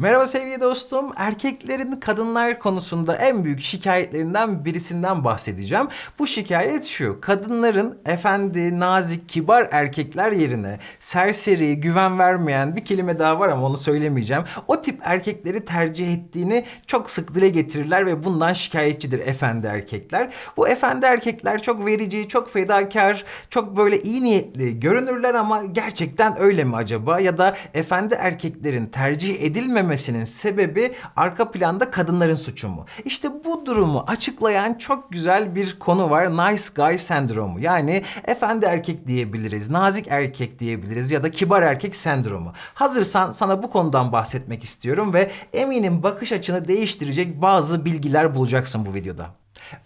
Merhaba sevgili dostum. Erkeklerin kadınlar konusunda en büyük şikayetlerinden birisinden bahsedeceğim. Bu şikayet şu. Kadınların efendi, nazik, kibar erkekler yerine serseri, güven vermeyen bir kelime daha var ama onu söylemeyeceğim. O tip erkekleri tercih ettiğini çok sık dile getirirler ve bundan şikayetçidir efendi erkekler. Bu efendi erkekler çok verici, çok fedakar, çok böyle iyi niyetli görünürler ama gerçekten öyle mi acaba? Ya da efendi erkeklerin tercih edilmemesinin sebebi arka planda kadınların suçu mu? İşte bu durumu açıklayan çok güzel bir konu var. Nice guy sendromu. Yani efendi erkek diyebiliriz, nazik erkek diyebiliriz ya da kibar erkek sendromu. Hazırsan sana bu konudan bahsetmek istiyorum ve eminim bakış açını değiştirecek bazı bilgiler bulacaksın bu videoda.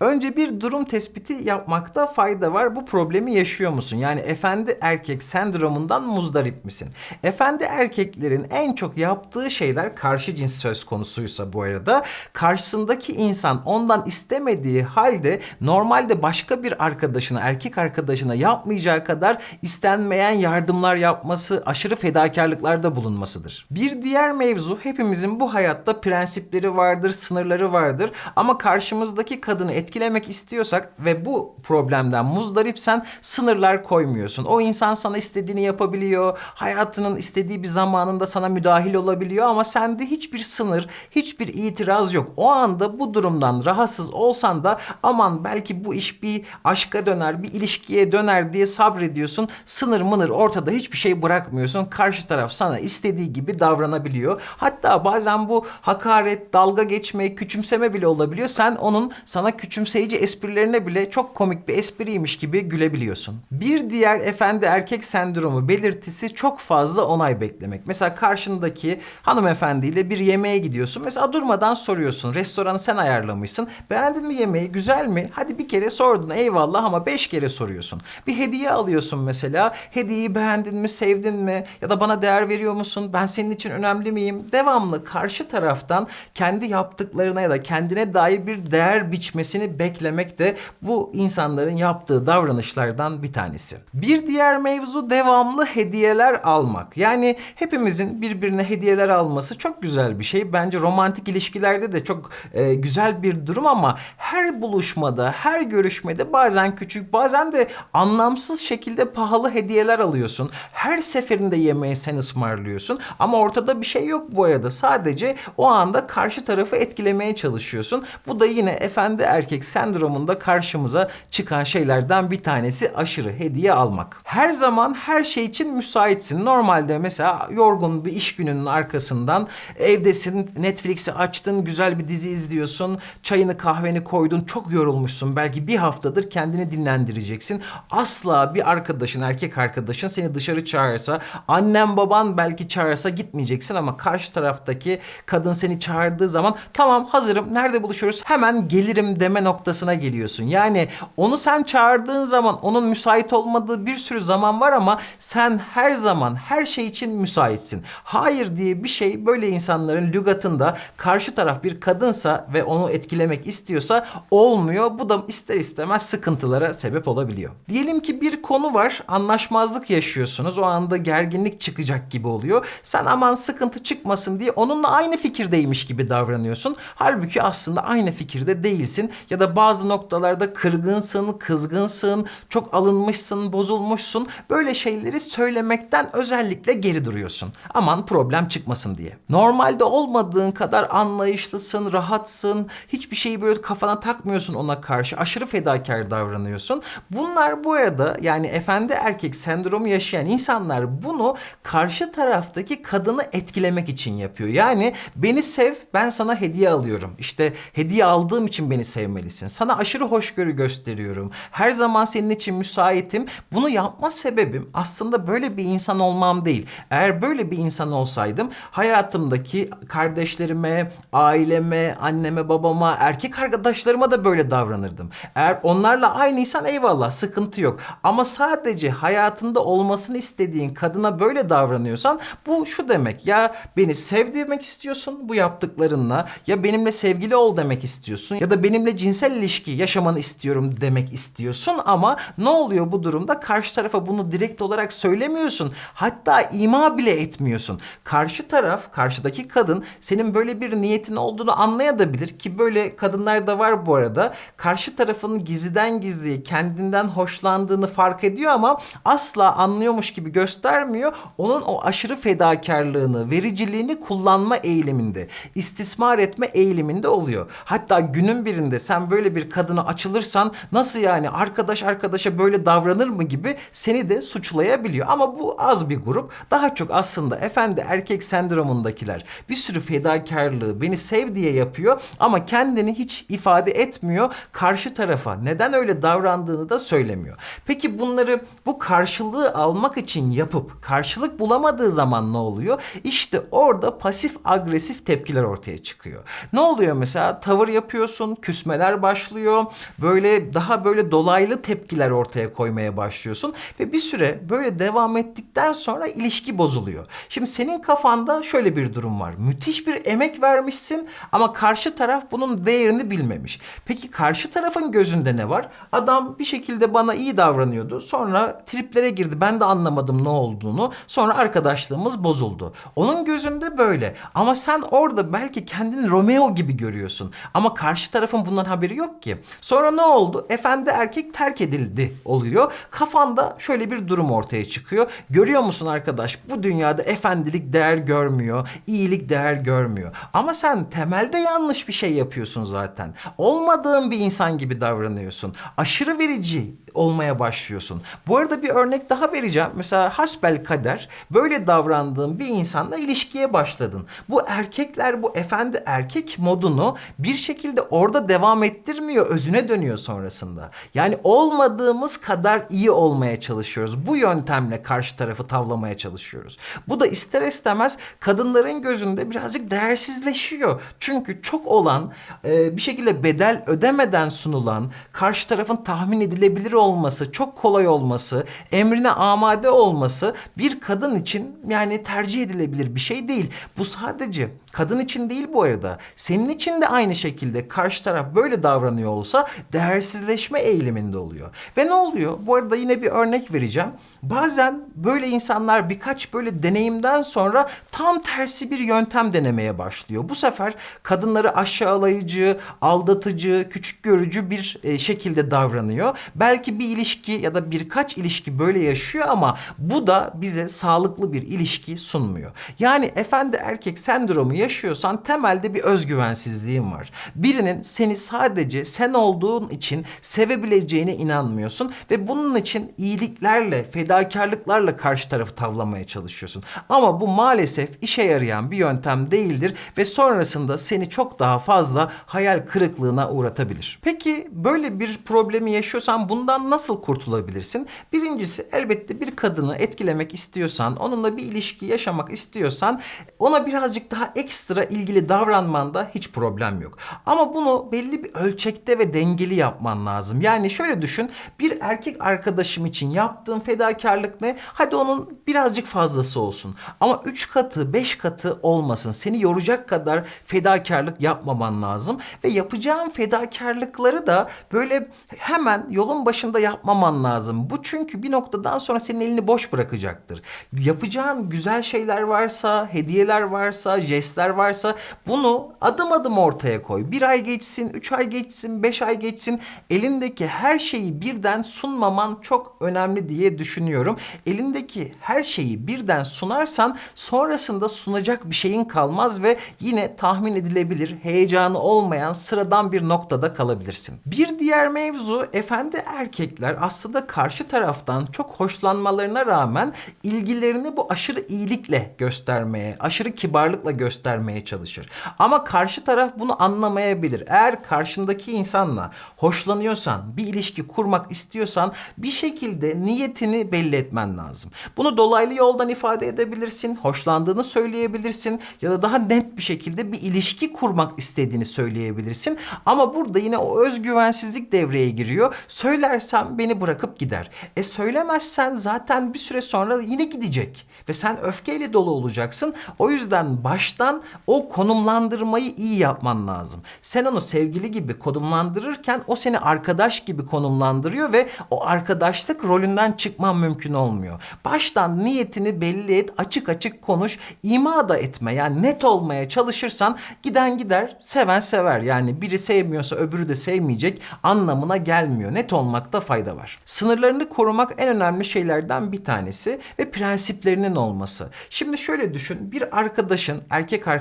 Önce bir durum tespiti yapmakta fayda var. Bu problemi yaşıyor musun? Yani efendi erkek sendromundan muzdarip misin? Efendi erkeklerin en çok yaptığı şeyler karşı cins söz konusuysa bu arada karşısındaki insan ondan istemediği halde normalde başka bir arkadaşına, erkek arkadaşına yapmayacağı kadar istenmeyen yardımlar yapması, aşırı fedakarlıklarda bulunmasıdır. Bir diğer mevzu hepimizin bu hayatta prensipleri vardır, sınırları vardır ama karşımızdaki kadını etkilemek istiyorsak ve bu problemden muzdaripsen sınırlar koymuyorsun. O insan sana istediğini yapabiliyor, hayatının istediği bir zamanında sana müdahil olabiliyor ama sende hiçbir sınır, hiçbir itiraz yok. O anda bu durumdan rahatsız olsan da aman belki bu iş bir aşka döner, bir ilişkiye döner diye sabrediyorsun. Sınır mınır ortada hiçbir şey bırakmıyorsun. Karşı taraf sana istediği gibi davranabiliyor. Hatta bazen bu hakaret, dalga geçme, küçümseme bile olabiliyor. Sen onun sana küçümseyici esprilerine bile çok komik bir espriymiş gibi gülebiliyorsun. Bir diğer efendi erkek sendromu belirtisi çok fazla onay beklemek. Mesela karşındaki hanımefendiyle bir yemeğe gidiyorsun. Mesela durmadan soruyorsun. Restoranı sen ayarlamışsın. Beğendin mi yemeği? Güzel mi? Hadi bir kere sordun eyvallah ama beş kere soruyorsun. Bir hediye alıyorsun mesela. Hediyeyi beğendin mi? Sevdin mi? Ya da bana değer veriyor musun? Ben senin için önemli miyim? Devamlı karşı taraftan kendi yaptıklarına ya da kendine dair bir değer biçmesini beklemek de bu insanların yaptığı davranışlardan bir tanesi. Bir diğer mevzu devamlı hediyeler almak. Yani hepimizin birbirine hediyeler alması çok güzel bir şey. Bence romantik ilişkilerde de çok e, güzel bir durum ama her buluşmada, her görüşmede bazen küçük, bazen de anlamsız şekilde pahalı hediyeler alıyorsun. Her seferinde yemeği sen ısmarlıyorsun ama ortada bir şey yok bu arada. Sadece o anda karşı tarafı etkilemeye çalışıyorsun. Bu da yine efendi erkek sendromunda karşımıza çıkan şeylerden bir tanesi aşırı hediye almak. Her zaman her şey için müsaitsin. Normalde mesela yorgun bir iş gününün arkasından evdesin, Netflix'i açtın, güzel bir dizi izliyorsun, çayını kahveni koydun, çok yorulmuşsun. Belki bir haftadır kendini dinlendireceksin. Asla bir arkadaşın, erkek arkadaşın seni dışarı çağırsa, annen baban belki çağırsa gitmeyeceksin ama karşı taraftaki kadın seni çağırdığı zaman tamam hazırım, nerede buluşuyoruz? Hemen gelirim deme noktasına geliyorsun. Yani onu sen çağırdığın zaman onun müsait olmadığı bir sürü zaman var ama sen her zaman her şey için müsaitsin. Hayır diye bir şey böyle insanların lügatında karşı taraf bir kadınsa ve onu etkilemek istiyorsa olmuyor. Bu da ister istemez sıkıntılara sebep olabiliyor. Diyelim ki bir konu var, anlaşmazlık yaşıyorsunuz. O anda gerginlik çıkacak gibi oluyor. Sen aman sıkıntı çıkmasın diye onunla aynı fikirdeymiş gibi davranıyorsun. Halbuki aslında aynı fikirde değilsin ya da bazı noktalarda kırgınsın, kızgınsın, çok alınmışsın, bozulmuşsun. Böyle şeyleri söylemekten özellikle geri duruyorsun. Aman problem çıkmasın diye. Normalde olmadığın kadar anlayışlısın, rahatsın, hiçbir şeyi böyle kafana takmıyorsun ona karşı. Aşırı fedakar davranıyorsun. Bunlar bu arada yani efendi erkek sendromu yaşayan insanlar bunu karşı taraftaki kadını etkilemek için yapıyor. Yani beni sev, ben sana hediye alıyorum. İşte hediye aldığım için beni sevmelisin. Sana aşırı hoşgörü gösteriyorum. Her zaman senin için müsaitim. Bunu yapma sebebim aslında böyle bir insan olmam değil. Eğer böyle bir insan olsaydım hayatımdaki kardeşlerime, aileme, anneme, babama, erkek arkadaşlarıma da böyle davranırdım. Eğer onlarla aynıysan eyvallah sıkıntı yok. Ama sadece hayatında olmasını istediğin kadına böyle davranıyorsan bu şu demek. Ya beni sev demek istiyorsun bu yaptıklarınla ya benimle sevgili ol demek istiyorsun ya da benimle benimle cinsel ilişki yaşamanı istiyorum demek istiyorsun ama ne oluyor bu durumda? Karşı tarafa bunu direkt olarak söylemiyorsun. Hatta ima bile etmiyorsun. Karşı taraf, karşıdaki kadın senin böyle bir niyetin olduğunu anlayabilir ki böyle kadınlar da var bu arada. Karşı tarafın gizliden gizliye kendinden hoşlandığını fark ediyor ama asla anlıyormuş gibi göstermiyor. Onun o aşırı fedakarlığını, vericiliğini kullanma eğiliminde, istismar etme eğiliminde oluyor. Hatta günün birinde sen böyle bir kadına açılırsan nasıl yani arkadaş arkadaşa böyle davranır mı gibi seni de suçlayabiliyor. Ama bu az bir grup. Daha çok aslında efendi erkek sendromundakiler bir sürü fedakarlığı beni sev diye yapıyor ama kendini hiç ifade etmiyor. Karşı tarafa neden öyle davrandığını da söylemiyor. Peki bunları bu karşılığı almak için yapıp karşılık bulamadığı zaman ne oluyor? İşte orada pasif agresif tepkiler ortaya çıkıyor. Ne oluyor mesela? Tavır yapıyorsun, küsmeler başlıyor. Böyle daha böyle dolaylı tepkiler ortaya koymaya başlıyorsun ve bir süre böyle devam ettikten sonra ilişki bozuluyor. Şimdi senin kafanda şöyle bir durum var. Müthiş bir emek vermişsin ama karşı taraf bunun değerini bilmemiş. Peki karşı tarafın gözünde ne var? Adam bir şekilde bana iyi davranıyordu. Sonra triplere girdi. Ben de anlamadım ne olduğunu. Sonra arkadaşlığımız bozuldu. Onun gözünde böyle. Ama sen orada belki kendini Romeo gibi görüyorsun. Ama karşı tarafın bundan haberi yok ki. Sonra ne oldu? Efendi erkek terk edildi oluyor. Kafanda şöyle bir durum ortaya çıkıyor. Görüyor musun arkadaş? Bu dünyada efendilik değer görmüyor. iyilik değer görmüyor. Ama sen temelde yanlış bir şey yapıyorsun zaten. Olmadığın bir insan gibi davranıyorsun. Aşırı verici olmaya başlıyorsun. Bu arada bir örnek daha vereceğim. Mesela hasbel kader böyle davrandığın bir insanla ilişkiye başladın. Bu erkekler bu efendi erkek modunu bir şekilde orada devam ettirmiyor. Özüne dönüyor sonrasında. Yani olmadığımız kadar iyi olmaya çalışıyoruz. Bu yöntemle karşı tarafı tavlamaya çalışıyoruz. Bu da ister istemez kadınların gözünde birazcık değersizleşiyor. Çünkü çok olan e, bir şekilde bedel ödemeden sunulan karşı tarafın tahmin edilebilir olması, çok kolay olması, emrine amade olması bir kadın için yani tercih edilebilir bir şey değil. Bu sadece kadın için değil bu arada. Senin için de aynı şekilde karşı taraf böyle davranıyor olsa değersizleşme eğiliminde oluyor. Ve ne oluyor? Bu arada yine bir örnek vereceğim. Bazen böyle insanlar birkaç böyle deneyimden sonra tam tersi bir yöntem denemeye başlıyor. Bu sefer kadınları aşağılayıcı, aldatıcı, küçük görücü bir e, şekilde davranıyor. Belki bir ilişki ya da birkaç ilişki böyle yaşıyor ama bu da bize sağlıklı bir ilişki sunmuyor. Yani efendi erkek sendromu yaşıyorsan temelde bir özgüvensizliğin var. Birinin seni sadece sen olduğun için sevebileceğine inanmıyorsun ve bunun için iyiliklerle, fedakarlıklarla karşı tarafı tavlamaya çalışıyorsun. Ama bu maalesef işe yarayan bir yöntem değildir ve sonrasında seni çok daha fazla hayal kırıklığına uğratabilir. Peki böyle bir problemi yaşıyorsan bundan nasıl kurtulabilirsin? Birincisi elbette bir kadını etkilemek istiyorsan, onunla bir ilişki yaşamak istiyorsan ona birazcık daha ekstra ilgili davranmanda hiç problem yok. Ama bunu belli bir ölçekte ve dengeli yapman lazım. Yani şöyle düşün, bir erkek arkadaşım için yaptığım fedakarlık ne? Hadi onun birazcık fazlası olsun. Ama üç katı, beş katı olmasın. Seni yoracak kadar fedakarlık yapmaman lazım. Ve yapacağın fedakarlıkları da böyle hemen yolun başında yapmaman lazım. Bu çünkü bir noktadan sonra senin elini boş bırakacaktır. Yapacağın güzel şeyler varsa, hediyeler varsa, jestler varsa bunu adım adım ortaya koy. Bir ay geçsin, üç ay geçsin, beş ay geçsin. Elindeki her şeyi birden sunmaman çok önemli diye düşünüyorum. Elindeki her şeyi birden sunarsan sonrasında sunacak bir şeyin kalmaz ve yine tahmin edilebilir, heyecanı olmayan sıradan bir noktada kalabilirsin. Bir diğer mevzu efendi erkekler aslında karşı taraftan çok hoşlanmalarına rağmen ilgilerini bu aşırı iyilikle göstermeye, aşırı kibarlıkla göstermeye çalışır. Ama karşı taraf bunu anlamayabilir. Eğer karşındaki insanla hoşlanıyorsan, bir ilişki kurmak istiyorsan bir şekilde niyetini belli etmen lazım. Bunu dolaylı yoldan ifade edebilirsin, hoşlandığını söyleyebilirsin ya da daha net bir şekilde bir ilişki kurmak istediğini söyleyebilirsin. Ama burada yine o özgüvensizlik devreye giriyor. Söylersem beni bırakıp gider. E söylemezsen zaten bir süre sonra yine gidecek. Ve sen öfkeyle dolu olacaksın. O yüzden baştan o konumlandırmayı iyi yapman lazım. Sen onu sevgili gibi konumlandırırken o seni arkadaş gibi konumlandırıyor ve o arkadaşlık rolünden çıkman mümkün olmuyor. Baştan niyetini belli et, açık açık konuş, ima da etme. Yani net olmaya çalışırsan giden gider, seven sever. Yani biri sevmiyorsa öbürü de sevmeyecek anlamına gelmiyor. Net olmakta fayda var. Sınırlarını korumak en önemli şeylerden bir tanesi ve prensiplerinin olması. Şimdi şöyle düşün. Bir arkadaşın, erkek arkadaşın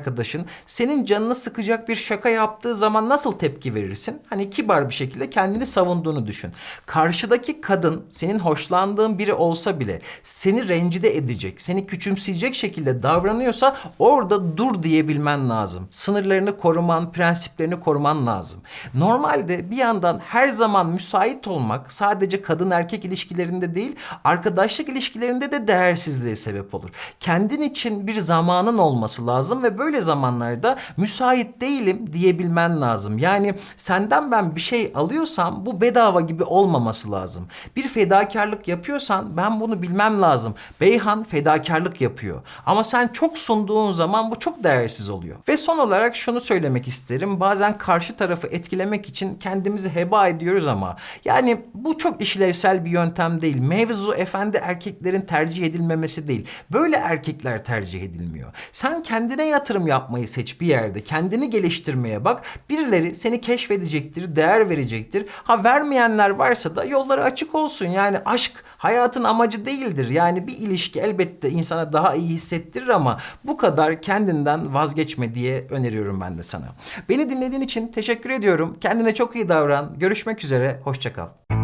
senin canını sıkacak bir şaka yaptığı zaman nasıl tepki verirsin? Hani kibar bir şekilde kendini savunduğunu düşün. Karşıdaki kadın senin hoşlandığın biri olsa bile seni rencide edecek, seni küçümseyecek şekilde davranıyorsa orada dur diyebilmen lazım. Sınırlarını koruman, prensiplerini koruman lazım. Normalde bir yandan her zaman müsait olmak sadece kadın erkek ilişkilerinde değil, arkadaşlık ilişkilerinde de değersizliğe sebep olur. Kendin için bir zamanın olması lazım ve böyle zamanlarda müsait değilim diyebilmen lazım. Yani senden ben bir şey alıyorsam bu bedava gibi olmaması lazım. Bir fedakarlık yapıyorsan ben bunu bilmem lazım. Beyhan fedakarlık yapıyor. Ama sen çok sunduğun zaman bu çok değersiz oluyor. Ve son olarak şunu söylemek isterim. Bazen karşı tarafı etkilemek için kendimizi heba ediyoruz ama yani bu çok işlevsel bir yöntem değil. Mevzu efendi erkeklerin tercih edilmemesi değil. Böyle erkekler tercih edilmiyor. Sen kendine yatırım yapmayı seç bir yerde. Kendini geliştirmeye bak. Birileri seni keşfedecektir, değer verecektir. Ha vermeyenler varsa da yolları açık olsun. Yani aşk hayatın amacı değildir. Yani bir ilişki elbette insana daha iyi hissettirir ama bu kadar kendinden vazgeçme diye öneriyorum ben de sana. Beni dinlediğin için teşekkür ediyorum. Kendine çok iyi davran. Görüşmek üzere. Hoşça kal.